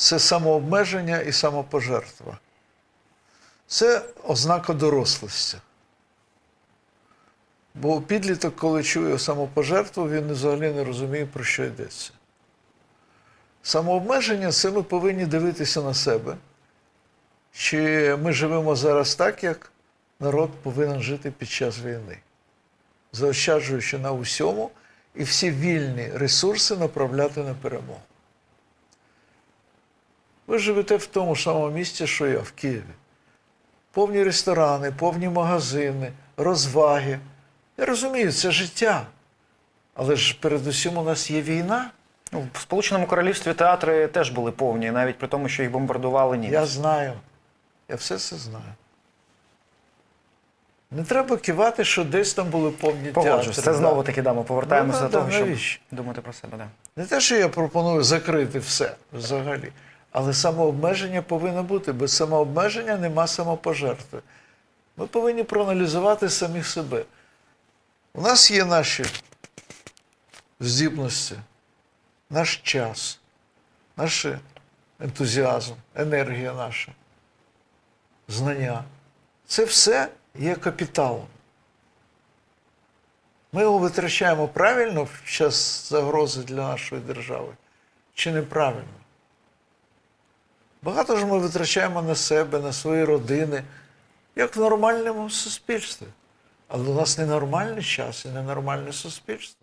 це самообмеження і самопожертва. Це ознака дорослості. Бо підліток, коли чує самопожертву, він взагалі не розуміє, про що йдеться. Самообмеження це ми повинні дивитися на себе. Чи ми живемо зараз так, як народ повинен жити під час війни, заощаджуючи на усьому і всі вільні ресурси направляти на перемогу. Ви живете в тому самому місці, що я в Києві. Повні ресторани, повні магазини, розваги. Я розумію, це життя. Але ж передусім у нас є війна. Ну, в Сполученому Королівстві театри теж були повні, навіть при тому, що їх бомбардували німці. Я знаю. Я все це знаю. Не треба кивати, що десь там були повні Погоджуюсь, театри. це знову таки да, ми повертаємося Ну, до да, того, да, щоб думати про себе. Да. Не те, що я пропоную закрити все взагалі, але самообмеження повинно бути. Без самообмеження нема самопожертви. Ми повинні проаналізувати самих себе. У нас є наші здібності, наш час, наш ентузіазм, енергія наша, знання. Це все є капіталом. Ми його витрачаємо правильно в час загрози для нашої держави чи неправильно? Багато ж ми витрачаємо на себе, на свої родини, як в нормальному суспільстві. Але у нас ненормальний час і ненормальне суспільство.